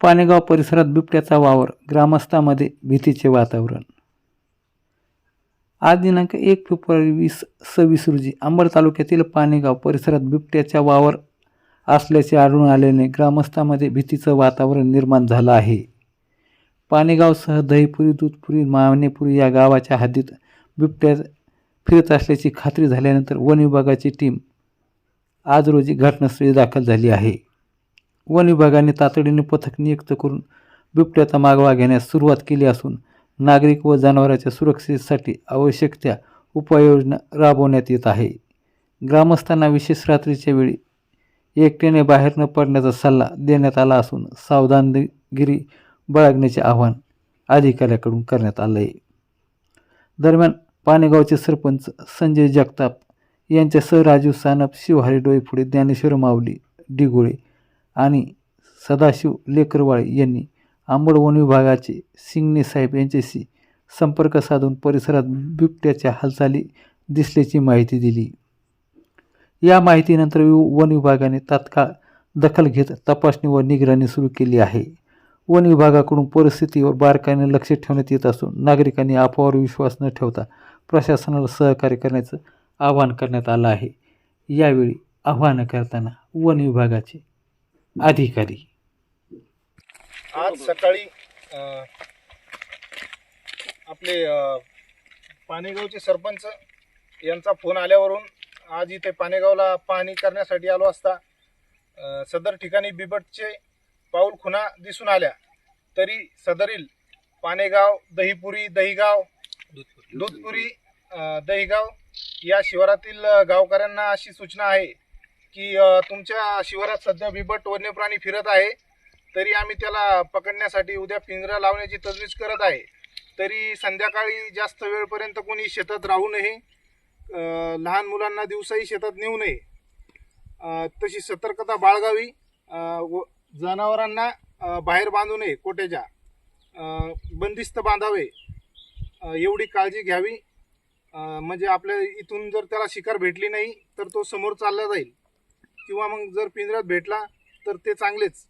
पानेगाव परिसरात बिबट्याचा वावर ग्रामस्थामध्ये भीतीचे वातावरण. आज दिनांक एक फेब्रुवारी वीस सव्वीस रोजी अंबड तालुक्यातील पानेगाव परिसरात बिबट्याचा वावर असल्याचे आढळून आल्याने ग्रामस्थामध्ये भीतीचं वातावरण निर्माण झालं आहे. पानेगावसह दहीपुरी दूधपुरी मावनेपुरी या गावाच्या हद्दीत बिबट्या फिरत असल्याची खात्री झाल्यानंतर वन विभागाची टीम आज रोजी घटनास्थळी दाखल झाली आहे. वन विभागाने तातडीने पथक नियुक्त करून बिबट्याचा मागोवा घेण्यास सुरुवात केली असून नागरिक व जनावरांच्या सुरक्षेसाठी आवश्यक त्या उपाययोजना राबवण्यात येत आहे. ग्रामस्थांना विशेष रात्रीच्या वेळी एकट्याने बाहेर न पडण्याचा सल्ला देण्यात आला असून सावधानगिरी बाळगण्याचे आवाहन अधिकाऱ्याकडून करण्यात आलं आहे. दरम्यान पाणेगावचे सरपंच संजय जगताप यांच्यासह राजू सानप शिवहारी डोईफुडे ज्ञानेश्वर माऊली डिगोळे आणि सदाशिव लेकरवाळे यांनी आंबड वन विभागाचे सिंगणे साहेब यांच्याशी संपर्क साधून परिसरात बिबट्याच्या हालचाली दिसल्याची माहिती दिली. या माहितीनंतर वन विभागाने तात्काळ दखल घेत तपासणी व निगराणी सुरू केली आहे. वन विभागाकडून परिस्थितीवर बारकाईने लक्ष ठेवण्यात येत असून नागरिकांनी अफवावर विश्वास न ठेवता प्रशासनाला सहकार्य करण्याचं आवाहन करण्यात आलं आहे. यावेळी आव्हानं करताना वन विभागाचे अधिकारी. आज सकाळी आपले अ, पाणेगावचे सरपंच यांचा फोन आल्यावरून आज इथे पाणेगावला पाहणी करण्यासाठी आलो असता सदर ठिकाणी बिबटचे पाऊल खुणा दिसून आल्या. तरी सदरील पाणेगाव दहीपुरी दहीगाव दूधपुरी अ, दहीगाव या शिवारातील गावकऱ्यांना अशी सूचना आहे की तुमच्या शिवारात सध्या बिबट वन्य प्राणी फिरत आहे तरी आम्ही त्याला पकडण्यासाठी उद्या पिंजरा लावण्याची तजवीज करत आहे. तरी संध्याकाळी जास्त वेळपर्यंत कोणी शेतात राहू नये लहान मुलांना दिवसाही शेतात नेऊ नये. तशी सतर्कता बाळगावी व जनावरांना बाहेर बांधू नये कोट्याच्या. बंदिस्त बांधावे. एवढी काळजी घ्यावी. म्हणजे आपल्या इथून जर त्याला शिकार भेटली नाही तर तो समोर चालला जाईल. किंवा मग जर पिंजऱ्यात भेटला तर ते चांगलेच.